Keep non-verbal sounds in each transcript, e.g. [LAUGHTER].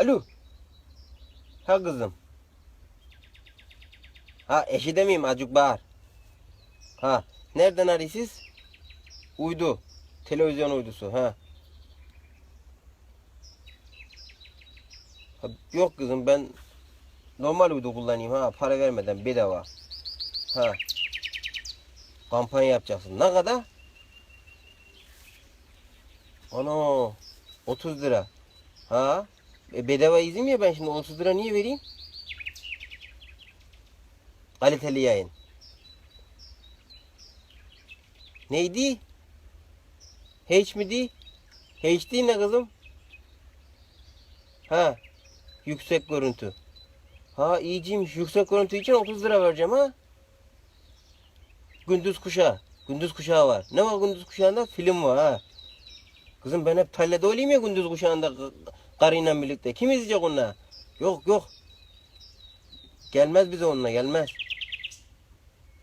Alo. Ha kızım. Ha eşi demeyeyim acık bağır. Ha nereden arıyorsunuz? Uydu. Televizyon uydusu ha. ha. Yok kızım ben normal uydu kullanayım ha para vermeden bedava. Ha. Kampanya yapacaksın. Ne kadar? Ana 30 lira. Ha? E, bedava izin ya ben şimdi 30 lira niye vereyim? Kaliteli yayın. Neydi? H mi di? HD ne kızım? Ha. Yüksek görüntü. Ha iyiciymiş. Yüksek görüntü için 30 lira vereceğim ha. Gündüz kuşağı. Gündüz kuşağı var. Ne var gündüz kuşağında? Film var ha. Kızım ben hep tallede olayım ya gündüz kuşağında karıyla birlikte. Kim izleyecek onunla? Yok yok. Gelmez bize onunla gelmez.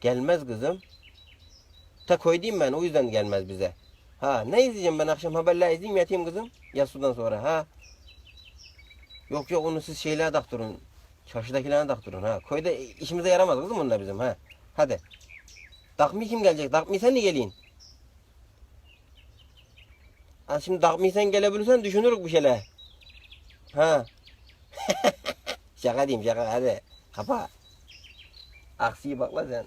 Gelmez kızım. Ta koydum ben o yüzden gelmez bize. Ha ne izleyeceğim ben akşam haberler izleyeyim yatayım kızım. Yasudan sonra ha. Yok yok onu siz şeylere taktırın. Çarşıdakilerine taktırın ha. Köyde işimize yaramaz kızım onlar bizim ha. Hadi. Takmıyor kim gelecek? Takmıyor sen de gelin. Ha şimdi takmıyor sen gelebilirsen düşünürük bir şeyler. Ha. [LAUGHS] şaka diyeyim şaka hadi. Kapa. Aksiyi bakla sen.